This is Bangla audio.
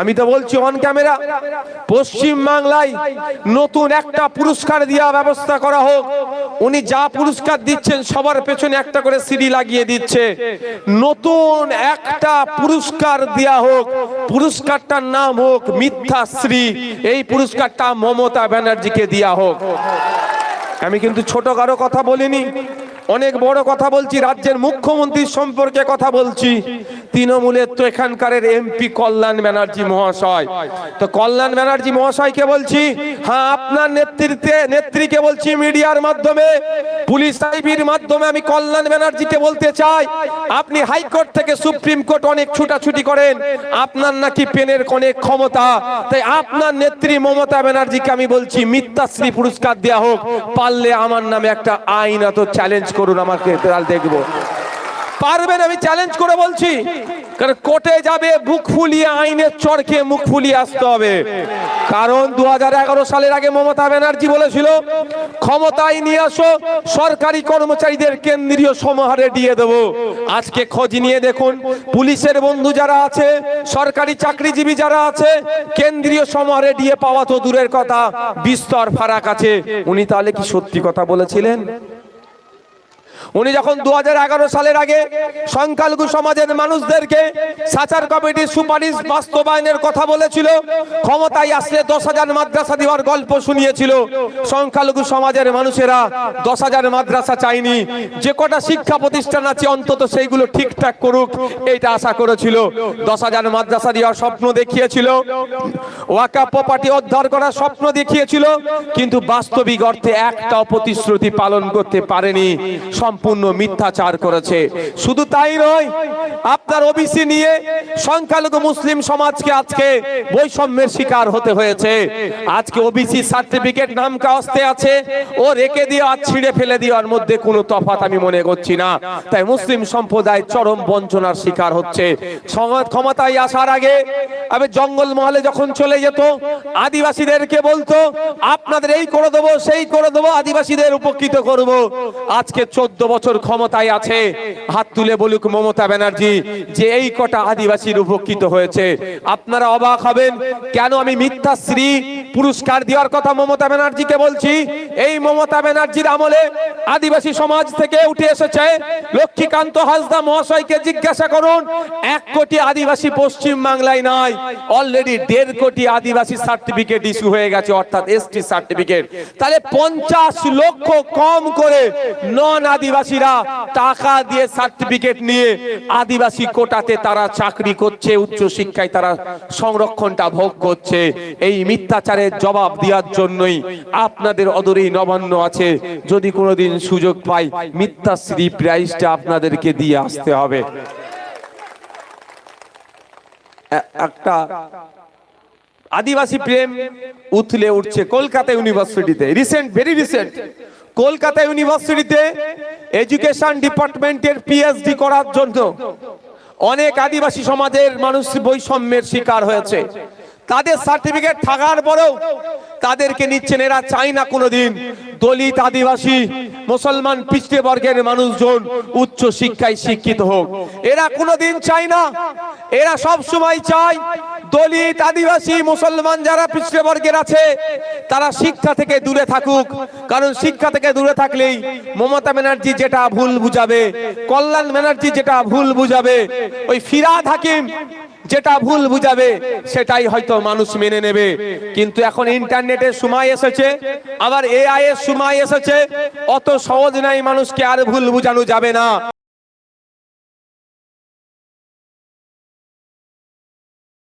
আমি তো বলছি অন ক্যামেরা পশ্চিম বাংলায় নতুন একটা পুরস্কার দেওয়া ব্যবস্থা করা হোক। উনি যা পুরস্কার দিচ্ছেন, সবার পেছনে একটা করে সিঁড়ি লাগিয়ে দিচ্ছে। নতুন একটা পুরস্কার দেওয়া হোক, পুরস্কারটার নাম হোক মিথ্যাশ্রী এই পুরস্কারটা মমতা ব্যানার্জিকে দেওয়া হোক। আমি কিন্তু ছোট কারও কথা বলিনি, অনেক বড় কথা বলছি, রাজ্যের মুখ্যমন্ত্রীর সম্পর্কে কথা বলছি। তৃণমূলের তো এখানকার এমপি কল্যাণ ব্যানার্জি মহাশয়। তো কল্যাণ ব্যানার্জি মহাশয়কে বলছি হ্যাঁ আপনার নেতৃত্বে, নেত্রীকে বলছি মিডিয়ার মাধ্যমে, পুলিশ আইবির মাধ্যমে আমি কল্যাণ ব্যানার্জিকে বলতে চাই। আপনি হাইকোর্ট থেকে সুপ্রিম কোর্ট অনেক ছুটাছুটি করেন, আপনার নাকি পেনের অনেক ক্ষমতা। তাই আপনার নেত্রী মমতা ব্যানার্জিকে আমি বলছি, মিথ্যাশ্রী পুরস্কার দেওয়া হোক, পারলে আমার নামে একটা আইন আইনত চ্যালেঞ্জ করুন, আমাকে দেখব। পারবেন আমি চ্যালেঞ্জ করে বলছি। কারণ কোর্টে যাবে, বুক ফুলিয়ে আইনের চড়কে মুখ ফুলিয়ে আসতে হবে। কারণ দু হাজার এগারো সালের আগে মমতা ব্যানার্জি বলেছিল, ক্ষমতায় নিয়ে আসো, সরকারি কর্মচারীদের কেন্দ্রীয় সমাহারে দিয়ে দেবো। আজকে খোঁজ নিয়ে দেখুন, পুলিশের বন্ধু যারা আছে, সরকারি চাকরিজীবী যারা আছে, কেন্দ্রীয় সমাহারে দিয়ে পাওয়া তো দূরের কথা, বিস্তর ফারাক আছে। উনি তাহলে কি সত্যি কথা বলেছিলেন? উনি যখন দু হাজার এগারো সালের আগে সংখ্যালঘু সমাজের মানুষদেরকে সাচার কমিটির সুপারিশ বাস্তবায়নের কথা বলেছিল, ক্ষমতায় আসলে দশ হাজার মাদ্রাসা দেওয়ার গল্প শুনিয়েছিল। সংখ্যালঘু সমাজের মানুষেরা দশ হাজার মাদ্রাসা চাইনি যে কটা শিক্ষা প্রতিষ্ঠান আছে, অন্তত সেইগুলো ঠিকঠাক করুক, এইটা আশা করেছিল। দশ হাজার মাদ্রাসা দেওয়ার স্বপ্ন দেখিয়েছিল। ওয়াকা প্রপার্টি উদ্ধার করার স্বপ্ন দেখিয়েছিল। কিন্তু বাস্তবিক অর্থে একটাও প্রতিশ্রুতি পালন করতে পারেনি। সম্পূর্ণ মিথ্যাচার করেছে। শুধু তাই নয়, আপনার ওবিসি নিয়ে সংখ্যালঘু মুসলিম সমাজকে আজকে বৈষম্যের শিকার হতে হয়েছে। আজকে ওবিসি সার্টিফিকেট নাম কাস্তে আছে, ও রেখে দিয়ে আর ছিঁড়ে ফেলে দেওয়ার মধ্যে কোনো তফাৎ আমি মনে করছি না। তাই মুসলিম সম্প্রদায় চরম বঞ্চনার শিকার হচ্ছে। ক্ষমতায় আসার আগে আমি জঙ্গল মহলে যখন চলে যেত, আদিবাসীদেরকে বলতো, আপনাদের এই করে দেবো, সেই করে দেবো, আদিবাসীদের উপকৃত করব। আজকে চোদ্দ বছর ক্ষমতায় আছে, হাত তুলে বলুক মমতা ব্যানার্জি, যে এই কটা আদিবাসীর উপকৃত হয়েছে। আপনারা অবাক হবেন, কেন আমি মিথ্যাশ্রী পুরস্কার দেওয়ার কথা মমতা ব্যানার্জিকে বলছি। এই মমতা ব্যানার্জির আমলে আদিবাসী সমাজ থেকে উঠে এসেছে লক্ষ্মীকান্ত হাসদা মহাশয়কে জিজ্ঞাসা করুন, এক কোটি আদিবাসী পশ্চিম বাংলায় নাই অলরেডি দেড় কোটি আদিবাসী সার্টিফিকেট ইস্যু হয়ে গেছে, অর্থাৎ এসটি সার্টিফিকেট তাহলে পঞ্চাশ লক্ষ কম করে নন আদিবাসীরা টাকা দিয়ে সার্টিফিকেট নিয়ে আদিবাসী কোটাতে তারা চাকরি করছে উচ্চ শিক্ষায় তারা সংরক্ষণটা ভোগ করছে। এই মিথ্যাচারের জবাব দেওয়ার জন্যই আপনাদের অদরেই নবান্ন আছে। যদি কোনোদিন সুযোগ পাই মিথ্যাশ্রী প্রাইজটা আপনাদেরকে দিয়ে আসতে হবে। একটা আদিবাসী প্রেম উথলে উঠছে কলকাতা ইউনিভার্সিটিতে। রিসেন্ট ভেরি রিসেন্ট কলকাতা ইউনিভার্সিটিতে এডুকেশন ডিপার্টমেন্টের পিএইচডি করার জন্য অনেক আদিবাসী সমাজের মানুষ বৈষম্যের শিকার হয়েছে। তাদের সার্টিফিকেট থাকার পরেও তাদেরকে নিচ্ছেন এরা চায় না কোনোদিন। দলিত আদিবাসী, মুসলমান পিছিয়ে বর্গের মানুষজন উচ্চ শিক্ষায় শিক্ষিত হোক। এরা কোনোদিন চায় না। এরা সব সময় চায় দলিত আদিবাসী, মুসলমান যারা পিছিয়ে বর্গের আছে, তারা শিক্ষা থেকে দূরে থাকুক। কারণ শিক্ষা থেকে দূরে থাকলেই মমতা ব্যানার্জি যেটা ভুল বুঝাবে, কল্যাণ ব্যানার্জি যেটা ভুল বুঝাবে, ওই ফিরাদ হাকিম যেটা ভুল বুঝাবে, সেটাই হয়তো মানুষ মেনে নেবে। কিন্তু এখন ইন্টারনেটের সময় এসেছে, আবার এআই এর সময় এসেছে, অত সহজ নাই মানুষকে আর ভুল বুঝানো যাবে না।